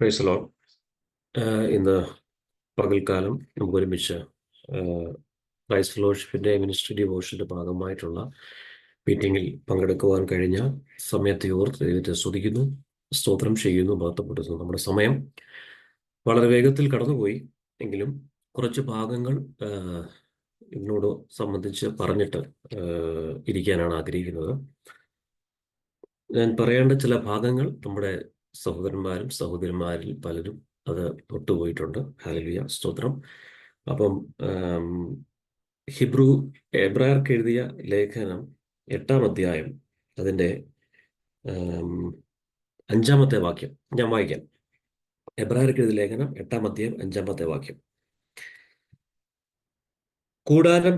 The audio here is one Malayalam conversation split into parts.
പ്രൈസലോ ഇന്ന് പകൽക്കാലം നമുക്ക് ഒരുമിച്ച് ക്രൈസ്റ്റ് ഫെലോഷിപ്പിന്റെ മിനിസ്ട്രി ഡിവോഷന്റെ ഭാഗമായിട്ടുള്ള മീറ്റിങ്ങിൽ പങ്കെടുക്കുവാൻ കഴിഞ്ഞ സമയത്തെ ഓർത്ത് ദൈവത്തെ സ്തുതിക്കുന്നു സ്തോത്രം ചെയ്യുന്നു മഹത്വപ്പെടുത്തുന്നു. നമ്മുടെ സമയം വളരെ വേഗത്തിൽ കടന്നുപോയി എങ്കിലും കുറച്ച് ഭാഗങ്ങൾ ഇതിനോട് സംബന്ധിച്ച് പറഞ്ഞിട്ട് ഇരിക്കാനാണ് ആഗ്രഹിക്കുന്നത്. ഞാൻ പറയേണ്ട ചില ഭാഗങ്ങൾ നമ്മുടെ സഹോദരന്മാരും സഹോദരിമാരിൽ പലരും അത് തൊട്ടുപോയിട്ടുണ്ട്. ഹാലലിയ സ്തോത്രം. അപ്പം ഹിബ്രു എബ്രായർക്ക് എഴുതിയ ലേഖനം എട്ടാം അധ്യായം അതിന്റെ അഞ്ചാമത്തെ വാക്യം. ഞാൻ വായിക്കാം. എബ്രായർക്ക് എഴുതിയ ലേഖനം എട്ടാം അധ്യായം അഞ്ചാമത്തെ വാക്യം. കൂടാരം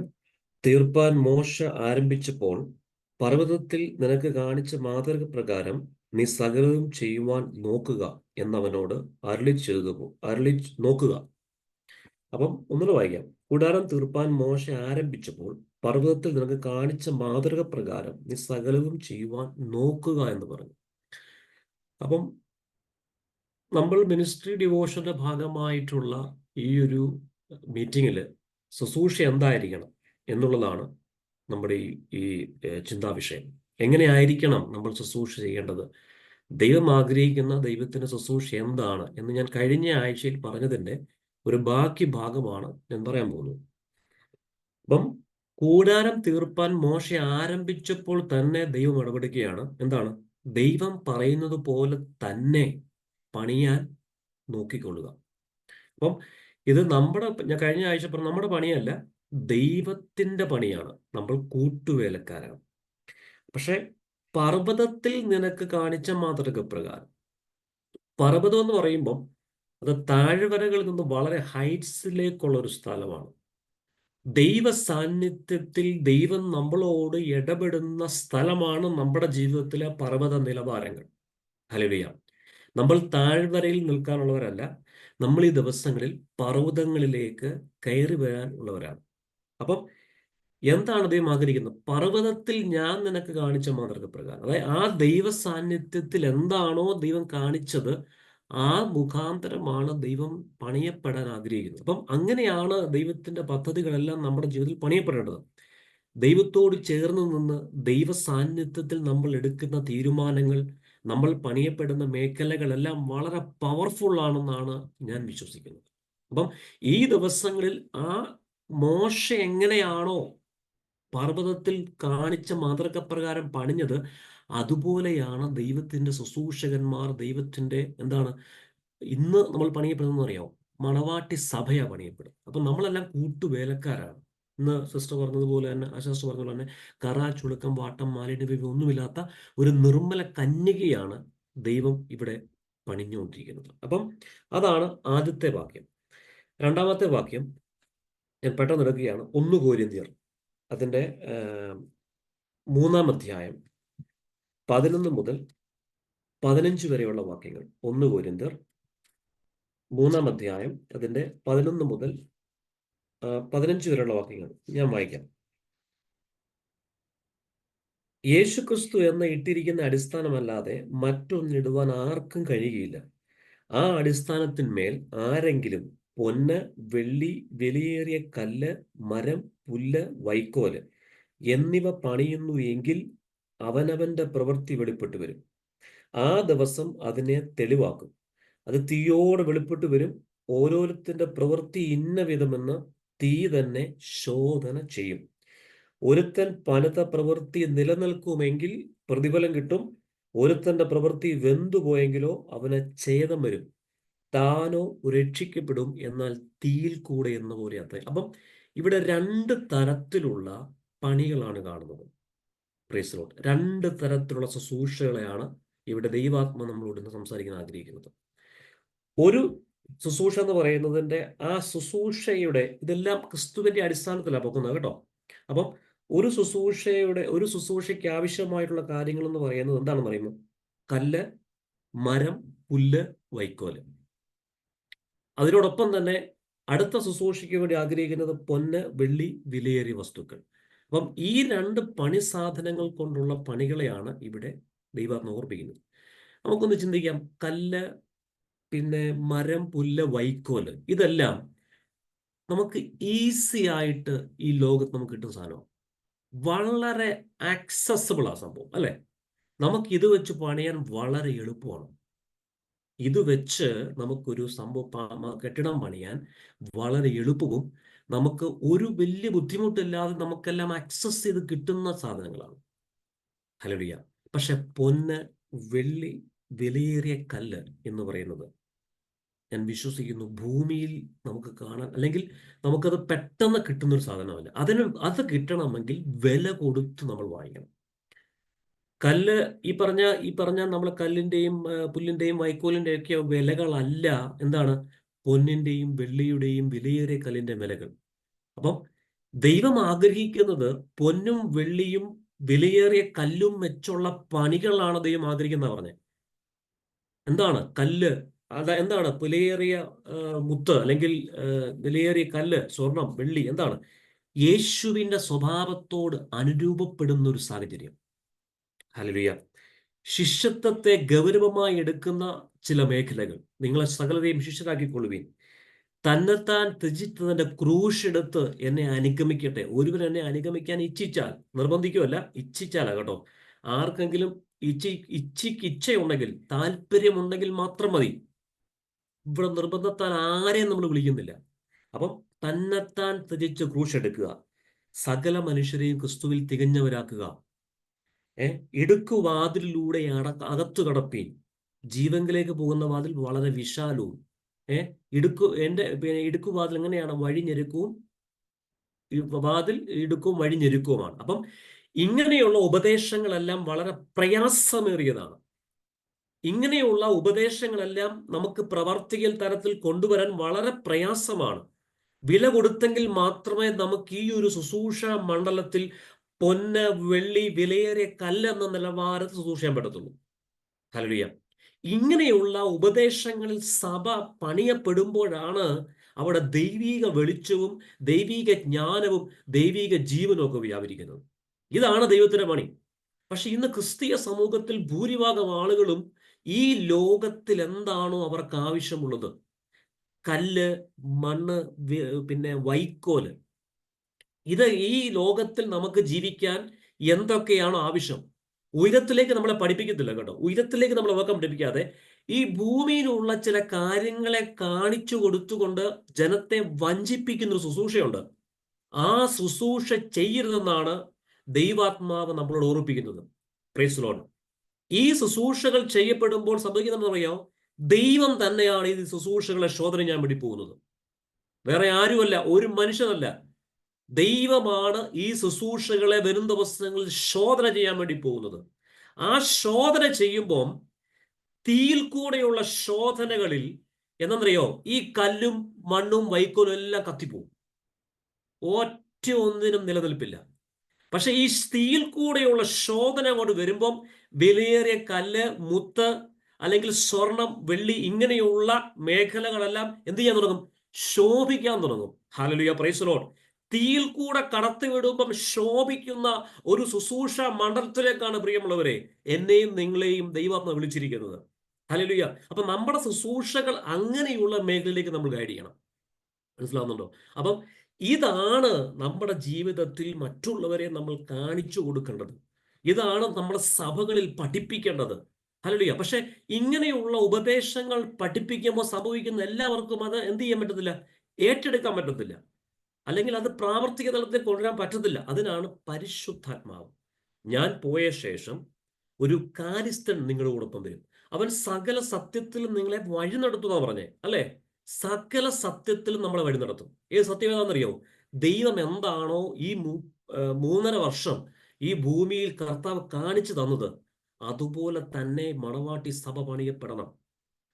തീർപ്പാൻ മോശ ആരംഭിച്ചപ്പോൾ പർവതത്തിൽ നിനക്ക് കാണിച്ച മാതൃക പ്രകാരം നീ സകലവും ചെയ്യുവാൻ നോക്കുക എന്നവനോട് അരളി ചെയ്തു അരളി നോക്കുക. അപ്പം ഒന്നുകൂടെ വായിക്കാം. കൂടാരം തീർപ്പാൻ മോശ ആരംഭിച്ചപ്പോൾ പർവതത്തിൽ നിനക്ക് കാണിച്ച മാതൃക പ്രകാരം നീ സകലവും ചെയ്യുവാൻ നോക്കുക എന്ന് പറഞ്ഞു. അപ്പം നമ്മൾ മിനിസ്ട്രി ഡിവോഷന്റെ ഭാഗമായിട്ടുള്ള ഈ ഒരു മീറ്റിങ്ങിൽ ശുശ്രൂഷ എന്തായിരിക്കണം എന്നുള്ളതാണ് നമ്മുടെ ഈ ഈ ചിന്താവിഷയം. എങ്ങനെയായിരിക്കണം നമ്മൾ ശുശ്രൂഷ ചെയ്യേണ്ടത്? ദൈവം ആഗ്രഹിക്കുന്ന ദൈവത്തിന്റെ ശുശ്രൂഷ എന്താണ് എന്ന് ഞാൻ കഴിഞ്ഞ ആഴ്ചയിൽ പറഞ്ഞതിന്റെ ഒരു ബാക്കി ഭാഗമാണ് ഞാൻ പറയാൻ പോകുന്നത്. അപ്പം കൂടാരം തീർപ്പാൻ മോശ ആരംഭിച്ചപ്പോൾ തന്നെ ദൈവം ഇടപെടുകയാണ്. എന്താണ്? ദൈവം പറയുന്നത് പോലെ തന്നെ പണിയാൻ നോക്കിക്കൊള്ളുക. അപ്പം ഇത് നമ്മുടെ ഞാൻ കഴിഞ്ഞ ആഴ്ച പറഞ്ഞു നമ്മുടെ പണിയല്ല ദൈവത്തിന്റെ പണിയാണ്. നമ്മൾ കൂട്ടുവേലക്കാരാണ്. പക്ഷെ പർവതത്തിൽ നിനക്ക് കാണിച്ച മാതൃക പ്രകാരം പർവതം എന്ന് പറയുമ്പം അത് താഴ്വരകളിൽ നിന്ന് വളരെ ഹൈറ്റ്സിലേക്കുള്ള ഒരു സ്ഥലമാണ്. ദൈവ സാന്നിധ്യത്തിൽ ദൈവം നമ്മളോട് ഇടപെടുന്ന സ്ഥലമാണ് നമ്മുടെ ജീവിതത്തിലെ പർവത നിലവാരങ്ങൾ. ഹലവിയ നമ്മൾ താഴ്വരയിൽ നിൽക്കാനുള്ളവരല്ല നമ്മൾ ഈ ദിവസങ്ങളിൽ പർവതങ്ങളിലേക്ക് കയറി വരാൻ ഉള്ളവരാണ്. അപ്പം എന്താണ് ദൈവം ആഗ്രഹിക്കുന്നത്? പർവതത്തിൽ ഞാൻ നിനക്ക് കാണിച്ച മാതൃക പ്രകാരം അതായത് ആ ദൈവ സാന്നിധ്യത്തിൽ എന്താണോ ദൈവം കാണിച്ചത് ആ മുഖാന്തരമാണ് ദൈവം പണിയപ്പെടാൻ ആഗ്രഹിക്കുന്നത്. അപ്പം അങ്ങനെയാണ് ദൈവത്തിന്റെ പദ്ധതികളെല്ലാം നമ്മുടെ ജീവിതത്തിൽ പണിയപ്പെടേണ്ടത്. ദൈവത്തോട് ചേർന്ന് നിന്ന് ദൈവ സാന്നിധ്യത്തിൽ നമ്മൾ എടുക്കുന്ന തീരുമാനങ്ങൾ നമ്മൾ പണിയപ്പെടുന്ന മേഖലകളെല്ലാം വളരെ പവർഫുൾ ആണെന്നാണ് ഞാൻ വിശ്വസിക്കുന്നത്. അപ്പം ഈ ദിവസങ്ങളിൽ ആ മോശ എങ്ങനെയാണോ പർവതത്തിൽ കാണിച്ച മാതൃകപ്രകാരം പണിഞ്ഞത് അതുപോലെയാണ് ദൈവത്തിന്റെ ശുശ്രൂഷകന്മാർ ദൈവത്തിന്റെ എന്താണ് ഇന്ന് നമ്മൾ പണിയപ്പെടുന്നതെന്ന് അറിയാമോ മണവാട്ടി സഭയാ പണിയപ്പെടുന്നത്. അപ്പം നമ്മളെല്ലാം കൂട്ടുവേലക്കാരാണ്. ഇന്ന് സിസ്റ്റർ പറഞ്ഞതുപോലെ തന്നെ ആ സിസ്റ്റർ പറഞ്ഞതുപോലെ തന്നെ കറ ചുളുക്കം വാട്ടം മാലിന്യം ഒന്നുമില്ലാത്ത ഒരു നിർമ്മല കന്യകയാണ് ദൈവം ഇവിടെ പണിഞ്ഞുകൊണ്ടിരിക്കുന്നത്. അപ്പം അതാണ് ആദ്യത്തെ വാക്യം. രണ്ടാമത്തെ വാക്യം ഞാൻ പെട്ടെന്ന് എടുക്കുകയാണ്. ഒന്ന് കോരിന്തിയർ അതിന്റെ മൂന്നാം അധ്യായം പതിനൊന്ന് മുതൽ പതിനഞ്ച് വരെയുള്ള വാക്യങ്ങൾ. ഒന്ന് കോരിന്തർ മൂന്നാം അധ്യായം അതിന്റെ പതിനൊന്ന് മുതൽ പതിനഞ്ച് വരെയുള്ള വാക്യങ്ങൾ ഞാൻ വായിക്കാം. യേശുക്രിസ്തു എന്ന ഇട്ടിരിക്കുന്ന അടിസ്ഥാനമല്ലാതെ മറ്റൊന്നിടുവാൻ ആർക്കും കഴിയുകയില്ല. ആ അടിസ്ഥാനത്തിന്മേൽ ആരെങ്കിലും പൊന്ന് വെള്ളി വിലയേറിയ കല്ല് മരം പുല്ല് വൈക്കോൽ എന്നിവ പണിയുന്നു എങ്കിൽ അവനവന്റെ പ്രവൃത്തി വെളിപ്പെട്ടു വരും. ആ ദിവസം അതിനെ തെളിവാക്കും. അത് തീയോടെ വെളിപ്പെട്ടു വരും. ഓരോരുത്തന്റെ പ്രവൃത്തി ഇന്ന വിധമെന്ന് തീ തന്നെ ശോധന ചെയ്യും. ഒരുത്തൻ പലത പ്രവൃത്തി നിലനിൽക്കുമെങ്കിൽ പ്രതിഫലം കിട്ടും. ഒരുത്തന്റെ പ്രവൃത്തി വെന്തുപോയെങ്കിലോ അവന് ഛേദം വരും. താനോ രക്ഷിക്കപ്പെടും എന്നാൽ തീയിൽ കൂടെ എന്ന പോലെ അത്ര അപ്പം ഇവിടെ രണ്ട് തരത്തിലുള്ള പണികളാണ് കാണുന്നത്. പ്രേസലോട്ട് രണ്ട് തരത്തിലുള്ള ശുശ്രൂഷകളെയാണ് ഇവിടെ ദൈവാത്മ നമ്മളോട് ഇന്ന് സംസാരിക്കാൻ ആഗ്രഹിക്കുന്നത്. ഒരു ശുശ്രൂഷ എന്ന് പറയുന്നതിന്റെ ആ ശുശ്രൂഷയുടെ ഇതെല്ലാം ക്രിസ്തുവിന്റെ അടിസ്ഥാനത്തിലാണ് പോകുന്നത് കേട്ടോ. അപ്പം ഒരു ശുശ്രൂഷയുടെ ഒരു ശുശ്രൂഷയ്ക്ക് ആവശ്യമായിട്ടുള്ള കാര്യങ്ങൾ എന്ന് പറയുന്നത് എന്താണെന്ന് പറയുമ്പോൾ കല്ല് മരം പുല്ല് വൈക്കോൽ. അതിനോടൊപ്പം തന്നെ അടുത്ത ശുശ്രൂഷയ്ക്ക് വേണ്ടി ആഗ്രഹിക്കുന്നത് പൊന്ന് വെള്ളി വിലയേറിയ വസ്തുക്കൾ. അപ്പം ഈ രണ്ട് പണി സാധനങ്ങൾ കൊണ്ടുള്ള പണികളെയാണ് ഇവിടെ ദൈവാത്മ ഓർപ്പിക്കുന്നത് നമുക്കൊന്ന് ചിന്തിക്കാം. കല്ല് പിന്നെ മരം പുല്ല് വൈക്കോൽ ഇതെല്ലാം നമുക്ക് ഈസി ആയിട്ട് ഈ ലോകത്ത് നമുക്ക് കിട്ടുന്ന സാധനമാണ്. വളരെ ആക്സസിബിൾ ആ സംഭവം അല്ലെ? നമുക്ക് ഇത് വെച്ച് പണിയാൻ വളരെ എളുപ്പമാണ്. ഇത് വെച്ച് നമുക്കൊരു സംഭവം കെട്ടിടം പണിയാൻ വളരെ എളുപ്പവും നമുക്ക് ഒരു വലിയ ബുദ്ധിമുട്ടില്ലാതെ നമുക്കെല്ലാം ആക്സസ് ചെയ്ത് കിട്ടുന്ന സാധനങ്ങളാണ്. ഹലോ പക്ഷെ പൊന്ന് വെള്ളി വിലയേറിയ കല്ല് എന്ന് പറയുന്നത് ഞാൻ വിശ്വസിക്കുന്നു ഭൂമിയിൽ നമുക്ക് കാണാൻ അല്ലെങ്കിൽ നമുക്കത് പെട്ടെന്ന് കിട്ടുന്ന ഒരു സാധനമല്ല. അതിന് അത് കിട്ടണമെങ്കിൽ വില കൊടുത്ത് നമ്മൾ വാങ്ങിക്കണം. കല്ല് ഈ പറഞ്ഞ ഈ പറഞ്ഞ നമ്മൾ കല്ലിന്റെയും പുല്ലിന്റെയും വൈക്കോലിന്റെയും ഒക്കെ വിലകളല്ല. എന്താണ്? പൊന്നിന്റെയും വെള്ളിയുടെയും വിലയേറിയ കല്ലിന്റെ വിലകൾ. അപ്പം ദൈവം ആഗ്രഹിക്കുന്നത് പൊന്നും വെള്ളിയും വിലയേറിയ കല്ലും വെച്ചുള്ള പണികളാണ് ദൈവം ആഗ്രഹിക്കുന്ന പറഞ്ഞത് എന്താണ്? കല്ല് അത് എന്താണ്? വിലയേറിയ മുത്ത് അല്ലെങ്കിൽ വിലയേറിയ കല്ല് സ്വർണം വെള്ളി എന്താണ്? യേശുവിന്റെ സ്വഭാവത്തോട് അനുരൂപപ്പെടുന്ന ഒരു സാഹചര്യം. ഹലലുയ ശിഷ്യത്വത്തെ ഗൗരവമായി എടുക്കുന്ന ചില മേഖലകൾ നിങ്ങളെ സകലതയും ശിഷ്യരാക്കിക്കൊള്ളുവീൻ. തന്നെത്താൻ ത്യജിച്ചതിന്റെ ക്രൂശ് എടുത്ത് എന്നെ അനുഗമിക്കട്ടെ. ഒരുവൻ എന്നെ അനുഗമിക്കാൻ ഇച്ഛിച്ചാൽ നിർബന്ധിക്കുമല്ല ഇച്ഛിച്ചാലാ കേട്ടോ. ആർക്കെങ്കിലും ഇച്ഛി ഇച്ഛിക്ക് ഇച്ഛയുണ്ടെങ്കിൽ താല്പര്യമുണ്ടെങ്കിൽ മാത്രം മതി. ഇവിടെ നിർബന്ധത്താൽ ആരെയും നമ്മൾ വിളിക്കുന്നില്ല. അപ്പം തന്നെത്താൻ ത്യജിച്ച് ക്രൂശ് എടുക്കുക. സകല മനുഷ്യരെയും ക്രിസ്തുവിൽ തികഞ്ഞവരാക്കുക. ഏ? ഇടുക്കുവാതിലൂടെ അട അകത്തു കടപ്പീൻ ജീവങ്കിലേക്ക് പോകുന്ന വാതിൽ വളരെ വിശാലവും. ഏ? ഇടുക്കു എന്റെ ഇടുക്കുവാതിൽ എങ്ങനെയാണ്? വഴി വഴിഞ്ഞെരുക്കവും വാതിൽ ഇടുക്കും വഴി വഴിഞ്ഞെരുക്കവുമാണ് അപ്പം ഇങ്ങനെയുള്ള ഉപദേശങ്ങളെല്ലാം വളരെ പ്രയാസമേറിയതാണ്. ഇങ്ങനെയുള്ള ഉപദേശങ്ങളെല്ലാം നമുക്ക് പ്രവർത്തിക്കൽ തരത്തിൽ കൊണ്ടുവരാൻ വളരെ പ്രയാസമാണ്. വില കൊടുത്തെങ്കിൽ മാത്രമേ നമുക്ക് ഈ ഒരു ശുശ്രൂഷ മണ്ഡലത്തിൽ പൊന്ന് വെള്ളി വിലയേറിയ കല്ലെന്ന നിലവാരത്തിൽ പറ്റത്തുള്ളൂ. ഹലരിയ ഇങ്ങനെയുള്ള ഉപദേശങ്ങളിൽ സഭ പണിയപ്പെടുമ്പോഴാണ് അവിടെ ദൈവീക വെളിച്ചവും ദൈവീക ജ്ഞാനവും ദൈവീക ജീവനും ഒക്കെ വ്യാപരിക്കുന്നത്. ഇതാണ് ദൈവത്തിന്റെ പണി. പക്ഷെ ഇന്ന് ക്രിസ്തീയ സമൂഹത്തിൽ ഭൂരിഭാഗം ആളുകളും ഈ ലോകത്തിൽ എന്താണോ അവർക്ക് ആവശ്യമുള്ളത്? കല്ല് മണ്ണ് പിന്നെ വൈക്കോൽ. ഇത് ഈ ലോകത്തിൽ നമുക്ക് ജീവിക്കാൻ എന്തൊക്കെയാണോ ആവശ്യം ഉയരത്തിലേക്ക് നമ്മളെ പഠിപ്പിക്കത്തില്ല കേട്ടോ. ഉയരത്തിലേക്ക് നമ്മളെ ഉറക്കം പഠിപ്പിക്കാതെ ഈ ഭൂമിയിലുള്ള ചില കാര്യങ്ങളെ കാണിച്ചു കൊടുത്തുകൊണ്ട് ജനത്തെ വഞ്ചിപ്പിക്കുന്ന ഒരു ശുശ്രൂഷയുണ്ട്. ആ ശുശ്രൂഷ ചെയ്യരുതെന്നാണ് ദൈവാത്മാവ് നമ്മളോട് ഓർപ്പിക്കുന്നത് പ്രൈസ് ഈ ശുശ്രൂഷകൾ ചെയ്യപ്പെടുമ്പോൾ അറിയോ ദൈവം തന്നെയാണ് ഈ ശുശ്രൂഷകളെ ശോധന ഞാൻ വേണ്ടി പോകുന്നത്. വേറെ ആരുമല്ല ഒരു മനുഷ്യനല്ല. ദൈവമാണ് ഈ ശുശ്രൂഷകളെ വരും ദിവസങ്ങളിൽ ശോധന ചെയ്യാൻ വേണ്ടി പോകുന്നത്. ആ ശോധന ചെയ്യുമ്പോൾ തീയിൽ കൂടെയുള്ള ശോധനകളിൽ എന്നറിയോ? ഈ കല്ലും മണ്ണും വൈക്കോലും എല്ലാം കത്തിപ്പോവും. ഒറ്റ ഒന്നിനും നിലനിൽപ്പില്ല. പക്ഷെ ഈ തീയിൽ കൂടെയുള്ള ശോധന അങ്ങോട്ട് വരുമ്പം വിലയേറിയ കല്ല് മുത്ത് അല്ലെങ്കിൽ സ്വർണം വെള്ളി ഇങ്ങനെയുള്ള മേഖലകളെല്ലാം എന്ത് ചെയ്യാൻ തുടങ്ങും? ശോഭിക്കാൻ തുടങ്ങും. ഹാലലുയ പ്രൈസലോട്ട് തീയിൽ കൂടെ കടത്തിവിടുമ്പം ശോഭിക്കുന്ന ഒരു ശുശ്രൂഷ മണ്ഡലത്തിലേക്കാണ് പ്രിയമുള്ളവരെ എന്നെയും നിങ്ങളെയും ദൈവാത്മ വിളിച്ചിരിക്കുന്നത്. ഹലലുയ അപ്പൊ നമ്മുടെ ശുശ്രൂഷകൾ അങ്ങനെയുള്ള മേഖലയിലേക്ക് നമ്മൾ ഗൈഡ് ചെയ്യണം. മനസ്സിലാവുന്നുണ്ടോ? അപ്പം ഇതാണ് നമ്മുടെ ജീവിതത്തിൽ മറ്റുള്ളവരെ നമ്മൾ കാണിച്ചു കൊടുക്കേണ്ടത്. ഇതാണ് നമ്മുടെ സഭകളിൽ പഠിപ്പിക്കേണ്ടത്. ഹലലുയ പക്ഷെ ഇങ്ങനെയുള്ള ഉപദേശങ്ങൾ പഠിപ്പിക്കുമ്പോൾ സംഭവിക്കുന്ന എല്ലാവർക്കും അത് എന്ത് ചെയ്യാൻ പറ്റത്തില്ല? ഏറ്റെടുക്കാൻ പറ്റത്തില്ല. അല്ലെങ്കിൽ അത് പ്രാവർത്തിക തലത്തിൽ കൊണ്ടുവരാൻ പറ്റത്തില്ല. അതിനാണ് പരിശുദ്ധാത്മാവ്. ഞാൻ പോയ ശേഷം ഒരു കാര്യസ്ഥൻ നിങ്ങളുടെ കൂടൊപ്പം വരും. അവൻ സകല സത്യത്തിലും നിങ്ങളെ വഴി നടത്തുന്ന പറഞ്ഞേ അല്ലേ? സകല സത്യത്തിലും നമ്മളെ വഴി നടത്തും. ഏത് സത്യം ഏതാണെന്നറിയോ? ദൈവം എന്താണോ ഈ മൂന്നര വർഷം ഈ ഭൂമിയിൽ കർത്താവ് കാണിച്ചു തന്നത് അതുപോലെ തന്നെ മണവാട്ടി സഭ പണിയപ്പെടണം.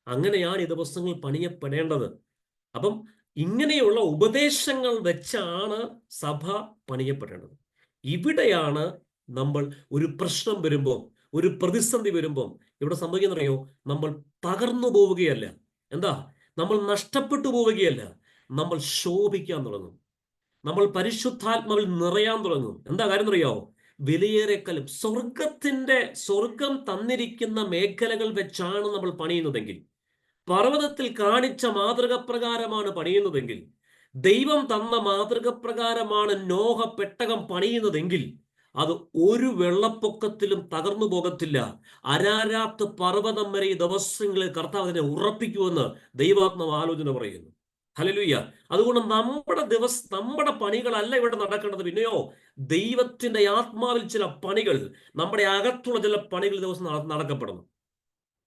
അങ്ങനെയാണ് ഈ ദിവസങ്ങൾ പണിയപ്പെടേണ്ടത്. അപ്പം ഇങ്ങനെയുള്ള ഉപദേശങ്ങൾ വെച്ചാണ് സഭ പണിയപ്പെടേണ്ടത്. ഇവിടെയാണ് നമ്മൾ ഒരു പ്രശ്നം വരുമ്പോൾ ഒരു പ്രതിസന്ധി വരുമ്പോൾ ഇവിടെ സംഭവിക്കുന്നറിയോ നമ്മൾ തകർന്നു പോവുകയല്ല. എന്താ? നമ്മൾ നഷ്ടപ്പെട്ടു പോവുകയല്ല. നമ്മൾ ശോഭിക്കാൻ തുടങ്ങും. നമ്മൾ പരിശുദ്ധാത്മാവിൽ നിറയാൻ തുടങ്ങും. എന്താ കാര്യം അറിയാവോ വിലയേറെക്കലും സ്വർഗത്തിന്റെ സ്വർഗം തന്നിരിക്കുന്ന മേഖലകൾ വെച്ചാണ് നമ്മൾ പണിയുന്നതെങ്കിൽ പർവതത്തിൽ കാണിച്ച മാതൃക പ്രകാരമാണ് പണിയുന്നതെങ്കിൽ ദൈവം തന്ന മാതൃക പ്രകാരമാണ് നോഹ പെട്ടകം പണിയുന്നതെങ്കിൽ അത് ഒരു വെള്ളപ്പൊക്കത്തിലും തകർന്നു പോകത്തില്ല. അരാരാത്ത് പർവതം വരെ ഈ ദിവസങ്ങളിൽ കർത്താവ് അതിനെ ഉറപ്പിക്കുമെന്ന് ദൈവാത്മാവ് ആലോചന പറയുന്നു. ഹലലുയ്യ അതുകൊണ്ട് നമ്മുടെ ദിവസ നമ്മുടെ പണികളല്ല ഇവിടെ നടക്കേണ്ടത്. പിന്നെയോ ദൈവത്തിന്റെ ആത്മാവിൽ ചില പണികൾ നമ്മുടെ അകത്തുള്ള ചില പണികൾ ദിവസം നടക്കപ്പെടുന്നു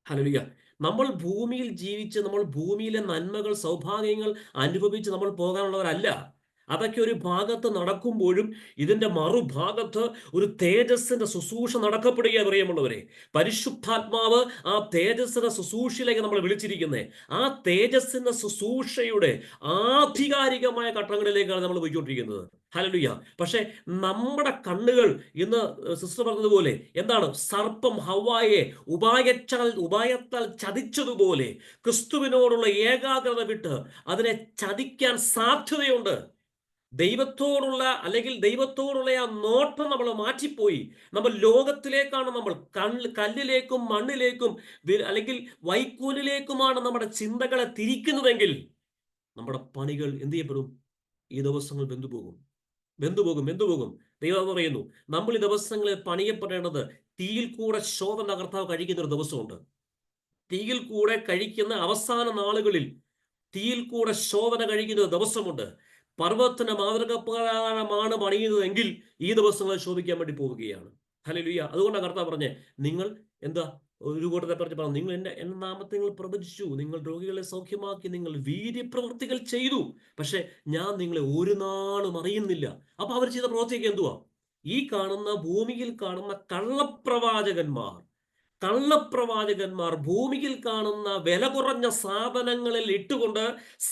ഹലലുയ്യ നമ്മൾ ഭൂമിയിൽ ജീവിച്ച് നമ്മൾ ഭൂമിയിലെ നന്മകൾ സൗഭാഗ്യങ്ങൾ അനുഭവിച്ച് നമ്മൾ പോകാനുള്ളവരല്ല. അതൊക്കെ ഒരു ഭാഗത്ത് നടക്കുമ്പോഴും ഇതിന്റെ മറുഭാഗത്ത് ഒരു തേജസ്സിന്റെ ശുശ്രൂഷ നടക്കപ്പെടുക പ്രിയമുള്ളവരെ. പരിശുദ്ധാത്മാവ് ആ തേജസ്സിന്റെ ശുശ്രൂഷയിലേക്ക് നമ്മൾ വിളിച്ചിരിക്കുന്നത് ആ തേജസ്സിന്റെ ശുശ്രൂഷയുടെ ആധികാരികമായ ഘട്ടങ്ങളിലേക്കാണ് നമ്മൾ പോയിക്കൊണ്ടിരിക്കുന്നത്. ഹലലുയ്യ പക്ഷെ നമ്മുടെ കണ്ണുകൾ ഇന്ന് സിസ്റ്റർ പറഞ്ഞതുപോലെ എന്താണ്? സർപ്പം ഹവായെ ഉപായച്ചാൽ ഉപായത്താൽ ചതിച്ചതുപോലെ ക്രിസ്തുവിനോടുള്ള ഏകാഗ്രത വിട്ട് അതിനെ ചതിക്കാൻ സാധ്യതയുണ്ട്. ദൈവത്തോടുള്ള അല്ലെങ്കിൽ ദൈവത്തോടുള്ള ആ നോട്ടം നമ്മൾ മാറ്റിപ്പോയി. നമ്മൾ ലോകത്തിലേക്കാണ് നമ്മൾ കണ്ണ് കല്ലിലേക്കും മണ്ണിലേക്കും അല്ലെങ്കിൽ വൈക്കോലിലേക്കുമാണ് നമ്മുടെ ചിന്തകളെ തിരിക്കുന്നതെങ്കിൽ നമ്മുടെ പണികൾ എന്ത് ചെയ്യപ്പെടും? ഈ ദിവസങ്ങൾ ബന്ധുപോകും ബന്ധുപോകും ബന്ധുപോകും ദൈവം പറയുന്നു. നമ്മൾ ഈ ദിവസങ്ങളിൽ പണിയപ്പെടേണ്ടത് തീയിൽ കൂടെ ശോധന കർത്താവ് കഴിക്കുന്ന ഒരു ദിവസമുണ്ട്. തീയിൽ കൂടെ കഴിക്കുന്ന അവസാന നാളുകളിൽ തീയിൽ കൂടെ ശോധന കഴിക്കുന്ന ഒരു ദിവസമുണ്ട്. പർവതത്തിന്റെ മാതൃകപ്രകാരമാണ് പണിയുന്നതെങ്കിൽ ഈ ദിവസങ്ങൾ ശോഭിക്കാൻ വേണ്ടി പോവുകയാണ്. ഹലലുയ്യ അതുകൊണ്ടാണ് കർത്താവ് പറഞ്ഞേ നിങ്ങൾ എന്താ ഒരു കൂട്ടത്തെ പറഞ്ഞ് പറഞ്ഞു നിങ്ങൾ എന്റെ എന്റെ നാമത്തെ നിങ്ങൾ പ്രവചിച്ചു നിങ്ങൾ രോഗികളെ സൗഖ്യമാക്കി നിങ്ങൾ വീര്യപ്രവൃത്തികൾ ചെയ്തു പക്ഷെ ഞാൻ നിങ്ങളെ ഒരു നാളും അറിയുന്നില്ല. അപ്പൊ അവർ ചെയ്ത പ്രവൃത്തിയൊക്കെ എന്തുവാ? ഈ കാണുന്ന ഭൂമിയിൽ കാണുന്ന കള്ളപ്രവാചകന്മാർ കള്ളപ്രവാചകന്മാർ ഭൂമിയിൽ കാണുന്ന വില കുറഞ്ഞ സാധനങ്ങളിൽ ഇട്ടുകൊണ്ട്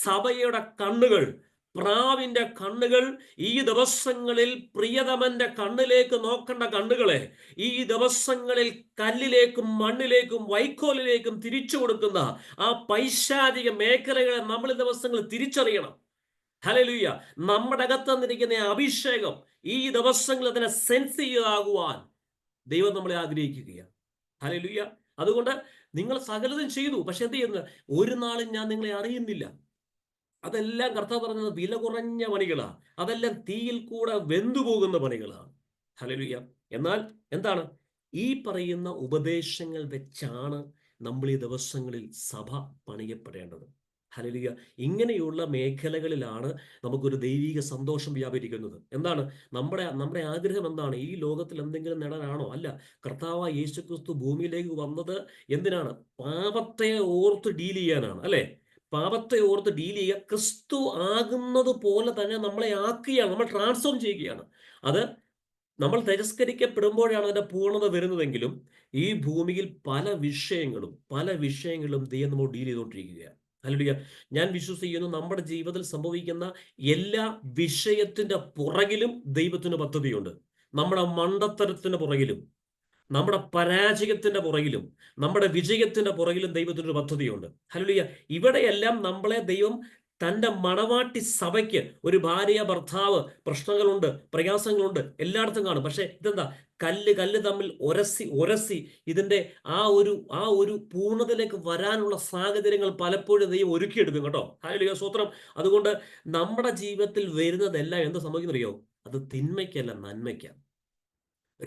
സഭയുടെ കണ്ണുകൾ പ്രാവിന്റെ കണ്ണുകൾ ഈ ദിവസങ്ങളിൽ പ്രിയതമന്റെ കണ്ണിലേക്ക് നോക്കേണ്ട കണ്ണുകളെ ഈ ദിവസങ്ങളിൽ കല്ലിലേക്കും മണ്ണിലേക്കും വൈക്കോലിലേക്കും തിരിച്ചു കൊടുക്കുന്ന ആ പൈശാചിക മേഖലകളെ നമ്മൾ ഈ ദിവസങ്ങളിൽ തിരിച്ചറിയണം. ഹലലുയ്യ നമ്മുടെ അകത്ത് തന്നിരിക്കുന്ന അഭിഷേകം ഈ ദിവസങ്ങളിൽ അതിനെ സെൻസ് ചെയ്താകുവാൻ ദൈവം നമ്മളെ ആഗ്രഹിക്കുകയാണ്. ഹലലുയ്യ അതുകൊണ്ട് നിങ്ങൾ സകലതും ചെയ്തു. പക്ഷെ എന്ത് ചെയ്യുന്നത് ഒരു നാളും ഞാൻ നിങ്ങളെ അറിയുന്നില്ല. അതെല്ലാം കർത്താവ് പറഞ്ഞത് വില കുറഞ്ഞ പണികളാണ് അതെല്ലാം തീയിൽ കൂടെ വെന്തു പോകുന്ന പണികളാണ് ഹലലുയ്യ എന്നാൽ എന്താണ്? ഈ പറയുന്ന ഉപദേശങ്ങൾ വെച്ചാണ് നമ്മൾ ഈ ദിവസങ്ങളിൽ സഭ പണിയപ്പെടേണ്ടത്. ഹലലിയ ഇങ്ങനെയുള്ള മേഖലകളിലാണ് നമുക്കൊരു ദൈവിക സന്തോഷം വ്യാപരിക്കുന്നത്. എന്താണ്? നമ്മുടെ നമ്മുടെ ആഗ്രഹം എന്താണ്? ഈ ലോകത്തിൽ എന്തെങ്കിലും നേടാനാണോ? അല്ല. കർത്താവ് യേശുക്രിസ്തു ഭൂമിയിലേക്ക് വന്നത് എന്തിനാണ്? പാപത്തെ ഓർത്ത് ഡീൽ ചെയ്യാനാണ്. അല്ലെ? പാപത്തെ ഓർത്ത് ഡീൽ ചെയ്യുക. ക്രിസ്തു ആകുന്നത് പോലെ തന്നെ നമ്മളെ ആക്കുകയാണ്. നമ്മൾ ട്രാൻസ്ഫോം ചെയ്യുകയാണ്. അത് നമ്മൾ തിരസ്കരിക്കപ്പെടുമ്പോഴാണ് അതിന്റെ പൂർണത വരുന്നതെങ്കിലും ഈ ഭൂമിയിൽ പല വിഷയങ്ങളും പല വിഷയങ്ങളും ദൈവം നമ്മൾ ഡീൽ ചെയ്തുകൊണ്ടിരിക്കുകയാണ്. അല്ലെങ്കിൽ ഞാൻ വിശ്വസിക്കുന്നു നമ്മുടെ ജീവിതത്തിൽ സംഭവിക്കുന്ന എല്ലാ വിഷയത്തിന്റെ പുറകിലും ദൈവത്തിന് പദ്ധതിയുണ്ട്. നമ്മുടെ മണ്ടത്തരത്തിന് പുറകിലും. നമ്മുടെ പരാജയത്തിന്റെ പുറകിലും നമ്മുടെ വിജയത്തിന്റെ പുറകിലും ദൈവത്തിനൊരു പദ്ധതിയുണ്ട്. ഹല്ലേലൂയ ഇവിടെയെല്ലാം നമ്മളെ ദൈവം തന്റെ മണവാട്ടി സഭയ്ക്ക് ഒരു ഭാര്യ ഭർത്താവ് പ്രശ്നങ്ങളുണ്ട് പ്രയാസങ്ങളുണ്ട് എല്ലായിടത്തും കാണും. പക്ഷേ ഇതെന്താ? കല്ല് കല്ല് തമ്മിൽ ഒരസി ഒരസി ഇതിന്റെ ആ ഒരു ആ ഒരു പൂർണതയിലേക്ക് വരാനുള്ള സാഹചര്യങ്ങൾ പലപ്പോഴും ദൈവം ഒരുക്കിയെടുക്കും കേട്ടോ. ഹാലിയ സൂത്രം അതുകൊണ്ട് നമ്മുടെ ജീവിതത്തിൽ വരുന്നതെല്ലാം എന്ത് സംഭവിക്കുന്നറിയോ? അത് തിന്മയ്ക്കല്ല നന്മയ്ക്കാണ്.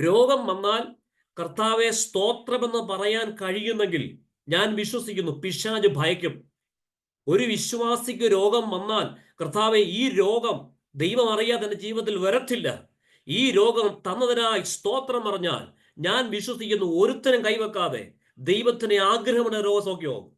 രോഗം വന്നാൽ കർത്താവെ സ്തോത്രമെന്ന് പറയാൻ കഴിയുന്നെങ്കിൽ ഞാൻ വിശ്വസിക്കുന്നു പിശാജ് ഭയക്കും. ഒരു വിശ്വാസിക്ക് രോഗം വന്നാൽ കർത്താവെ ഈ രോഗം ദൈവം അറിയാതെ എന്റെ ജീവിതത്തിൽ വരത്തില്ല. ഈ രോഗം തന്നതിനായി സ്തോത്രം പറഞ്ഞാൽ ഞാൻ വിശ്വസിക്കുന്നു ഒരുത്തനും കൈവെക്കാതെ ദൈവത്തിന് ആഗ്രഹമുള്ള രോഗസൗഖ്യവും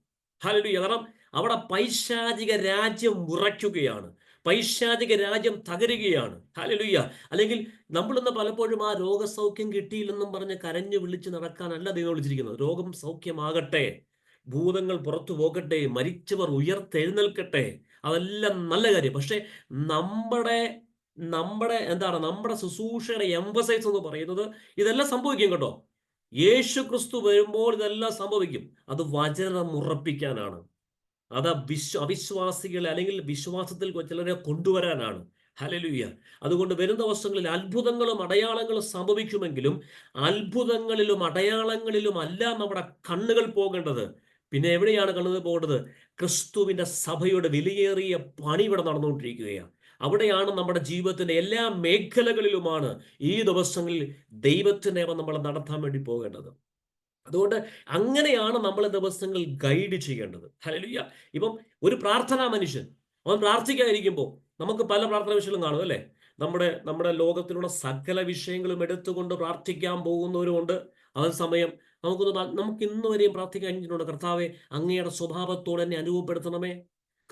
ഹലോ കാരണം അവിടെ പൈശാചിക രാജ്യം ഉറയ്ക്കുകയാണ്. പൈശാചിക രാജ്യം തകരുകയാണ്. ഹാലലുയ്യ അല്ലെങ്കിൽ നമ്മളിന്ന് പലപ്പോഴും ആ രോഗസൗഖ്യം കിട്ടിയില്ലെന്നും പറഞ്ഞ് കരഞ്ഞു വിളിച്ച് നടക്കാനല്ല ദൈവം വിളിച്ചിരിക്കുന്നത്. രോഗം സൗഖ്യമാകട്ടെ ഭൂതങ്ങൾ പുറത്തു പോകട്ടെ മരിച്ചവർ ഉയർത്തെഴുന്നേൽക്കട്ടെ അതെല്ലാം നല്ല കാര്യം. പക്ഷെ നമ്മുടെ നമ്മുടെ എന്താണ് നമ്മുടെ ശുശ്രൂഷയുടെ എംബസൈസ് എന്ന് പറയുന്നത് ഇതെല്ലാം സംഭവിക്കും കേട്ടോ. യേശു ക്രിസ്തു വരുമ്പോൾ ഇതെല്ലാം സംഭവിക്കും. അത് വചനം ഉറപ്പിക്കാനാണ്. അത് വിശ്വ അവിശ്വാസികളെ അല്ലെങ്കിൽ വിശ്വാസത്തിൽ ചിലരെ കൊണ്ടുവരാനാണ്. ഹലലുയ്യ അതുകൊണ്ട് വരുന്ന ദിവസങ്ങളിൽ അത്ഭുതങ്ങളും അടയാളങ്ങളും സംഭവിക്കുമെങ്കിലും അത്ഭുതങ്ങളിലും അടയാളങ്ങളിലും അല്ല നമ്മുടെ കണ്ണുകൾ പോകേണ്ടത്. പിന്നെ എവിടെയാണ് കണ്ണുകൾ പോകേണ്ടത്? ക്രിസ്തുവിന്റെ സഭയുടെ വിലയേറിയ പണി ഇവിടെ നടന്നുകൊണ്ടിരിക്കുകയാണ്. അവിടെയാണ് നമ്മുടെ ജീവിതത്തിന്റെ എല്ലാ മേഖലകളിലുമാണ് ഈ ദിവസങ്ങളിൽ ദൈവത്തിനേവം നമ്മൾ നടത്താൻ വേണ്ടി പോകേണ്ടത്. അതുകൊണ്ട് അങ്ങനെയാണ് നമ്മൾ ദിവസങ്ങൾ ഗൈഡ് ചെയ്യേണ്ടത്. ഹല്ലേലൂയ ഇപ്പം ഒരു പ്രാർത്ഥനാ മനുഷ്യൻ അവൻ പ്രാർത്ഥിക്കാതിരിക്കുമ്പോൾ നമുക്ക് പല പ്രാർത്ഥന വിഷയങ്ങളും കാണും അല്ലേ? നമ്മുടെ നമ്മുടെ ലോകത്തിലുള്ള സകല വിഷയങ്ങളും എടുത്തുകൊണ്ട് പ്രാർത്ഥിക്കാൻ പോകുന്നവരുമുണ്ട് അവൻ സമയം നമുക്കൊന്ന് നമുക്ക് ഇന്ന് വരെയും പ്രാർത്ഥിക്കാൻ കഴിഞ്ഞിട്ടുണ്ട്. കർത്താവെ അങ്ങയുടെ സ്വഭാവത്തോടെ എന്നെ അനുഭവപ്പെടുത്തണമേ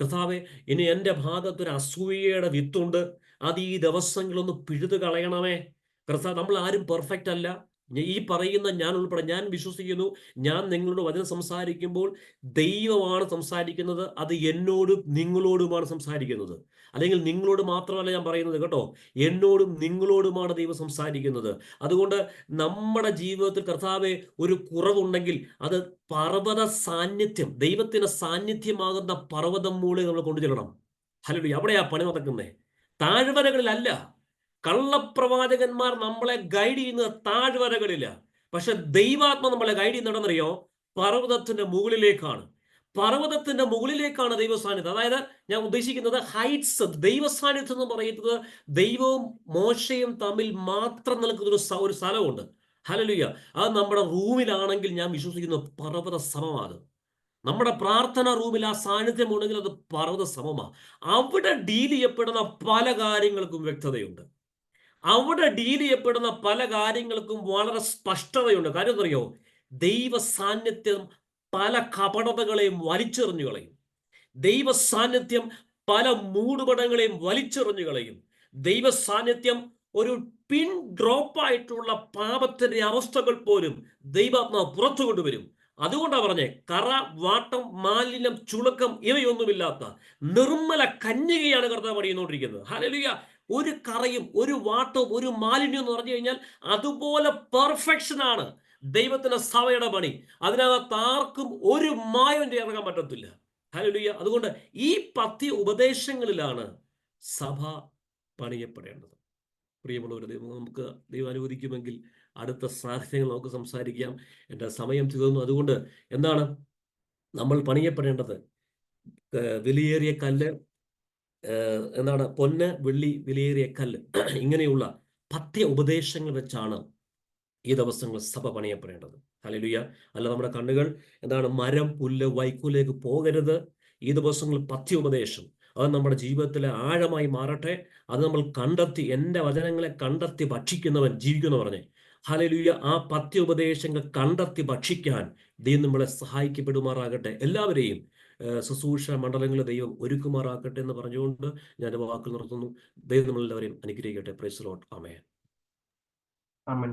കർത്താവെ ഇനി എന്റെ ഭാഗത്തൊരു അസൂയയുടെ വിത്തുണ്ട്. അത് ഈ ദിവസങ്ങളൊന്ന് പിഴുതു കളയണമേ. കർത്താവ് നമ്മൾ ആരും പെർഫെക്റ്റ് അല്ല. ഈ പറയുന്ന ഞാൻ ഉൾപ്പെടെ ഞാൻ വിശ്വസിക്കുന്നു ഞാൻ നിങ്ങളോട് വചനം സംസാരിക്കുമ്പോൾ ദൈവമാണ് സംസാരിക്കുന്നത് അത് എന്നോടും നിങ്ങളോടുമാണ് സംസാരിക്കുന്നത്. അല്ലെങ്കിൽ നിങ്ങളോട് മാത്രമല്ല ഞാൻ പറയുന്നത് കേട്ടോ എന്നോടും നിങ്ങളോടുമാണ് ദൈവം സംസാരിക്കുന്നത്. അതുകൊണ്ട് നമ്മുടെ ജീവിതത്തിൽ കർത്താവെ ഒരു കുറവുണ്ടെങ്കിൽ അത് പർവത സാന്നിധ്യം ദൈവത്തിന്റെ സാന്നിധ്യമാകുന്ന പർവതം മൂളെ നമ്മൾ കൊണ്ടുചെല്ലണം. ഹലോ അവിടെയാ പണി നടക്കുന്നത് താഴ്വരകളിലല്ല. കള്ളപ്രവാചകന്മാർ നമ്മളെ ഗൈഡ് ചെയ്യുന്നത് താഴ്വരകളില്ല പക്ഷെ ദൈവാത്മ നമ്മളെ ഗൈഡ് ചെയ്യുന്നുണ്ടെന്നറിയോ പർവതത്തിന്റെ മുകളിലേക്കാണ്. പർവതത്തിന്റെ മുകളിലേക്കാണ് ദൈവസാന്നിധ്യം. അതായത് ഞാൻ ഉദ്ദേശിക്കുന്നത് ഹൈറ്റ്സ് ദൈവസാന്നിധ്യം എന്ന് പറയുന്നത് ദൈവവും മോശയും തമ്മിൽ മാത്രം നിൽക്കുന്ന ഒരു സ്ഥലമുണ്ട്. ഹലലുയ അത് നമ്മുടെ റൂമിലാണെങ്കിൽ ഞാൻ വിശ്വസിക്കുന്ന പർവത സമമാണ്. നമ്മുടെ പ്രാർത്ഥന റൂമിൽ ആ സാന്നിധ്യം ഉണ്ടെങ്കിൽ അത് പർവത സമമാണ്. അവിടെ ഡീൽ ചെയ്യപ്പെടുന്ന പല കാര്യങ്ങൾക്കും വ്യക്തതയുണ്ട്. അവിടെ ഡീൽ ചെയ്യപ്പെടുന്ന പല കാര്യങ്ങൾക്കും വളരെ സ്പഷ്ടതയുണ്ട്. കാര്യം എന്തറിയോ ദൈവ സാന്നിധ്യം പല കപടതകളെയും വലിച്ചെറിഞ്ഞു കളയും. ദൈവ സാന്നിധ്യം പല മൂടുപടങ്ങളെയും വലിച്ചെറിഞ്ഞു കളയും. ദൈവ സാന്നിധ്യം ഒരു പിൻ ഡ്രോപ്പ് ആയിട്ടുള്ള പാപത്തിന്റെ അവസ്ഥകൾ പോലും ദൈവാത്മാ പുറത്തു കൊണ്ടുവരും. അതുകൊണ്ടാണ് പറഞ്ഞേ കറ വാട്ടം മാലിന്യം ചുളുക്കം ഇവയൊന്നുമില്ലാത്ത നിർമ്മല കന്യകയാണ് കർത്താവ് പണിയുന്നോണ്ടിരിക്കുന്നത്. ഹല്ലേലൂയ ഒരു കറയും ഒരു വാട്ടവും ഒരു മാലിന്യവും എന്ന് പറഞ്ഞു കഴിഞ്ഞാൽ അതുപോലെ പെർഫെക്ഷൻ ആണ് ദൈവത്തിന്റെ സഭയുടെ പണി. അതിനകത്ത് ആർക്കും ഒരു മായം ചേർക്കാൻ പറ്റത്തില്ല. ഹലോ അതുകൊണ്ട് ഈ പത്തി ഉപദേശങ്ങളിലാണ് സഭ പണിയപ്പെടേണ്ടത്. പ്രിയമുള്ളവർ ദൈവം നമുക്ക് ദൈവം അനുവദിക്കുമെങ്കിൽ അടുത്ത സാഹചര്യങ്ങൾ നമുക്ക് സംസാരിക്കാം. എന്റെ സമയം തീർന്നു അതുകൊണ്ട് എന്താണ് നമ്മൾ പണിയപ്പെടേണ്ടത്? വിലയേറിയ കല്ല് എന്താണ്? പൊന്ന് വെള്ളി വിലയേറിയ കല്ല്. ഇങ്ങനെയുള്ള പത്യ ഉപദേശങ്ങൾ വെച്ചാണ് ഈ ദിവസങ്ങൾ സഭ പണിയപ്പെടേണ്ടത്. ഹല്ലേലൂയ. അല്ല നമ്മുടെ കണ്ണുകൾ എന്താണ്? മരം പുല്ല് വൈക്കൂലേക്ക് പോകരുത്. ഈ ദിവസങ്ങൾ പത്യ ഉപദേശം. അത് നമ്മുടെ ജീവിതത്തിലെ ആഴമായി മാറട്ടെ. അത് നമ്മൾ കണ്ടെത്തി എന്റെ വചനങ്ങളെ കണ്ടെത്തി ഭക്ഷിക്കുന്നവൻ ജീവിക്കുന്നു പറഞ്ഞേ. ഹല്ലേലൂയ. ആ പത്യ ഉപദേശങ്ങൾ കണ്ടെത്തി ഭക്ഷിക്കാൻ ദൈവം നമ്മളെ സഹായിക്കപ്പെടുമാറാകട്ടെ. എല്ലാവരെയും ശുശ്രൂഷ മണ്ഡലങ്ങളെ ദൈവം ഒരുക്കുമാറാക്കട്ടെ എന്ന് പറഞ്ഞുകൊണ്ട് ഞാൻ വാക്കുകൾ നിർത്തുന്നു. ദൈവം നമ്മളെല്ലാവരെയും അനുഗ്രഹിക്കട്ടെ. പ്രൈസ് ലോട്ട് ആമേ ആമേൻ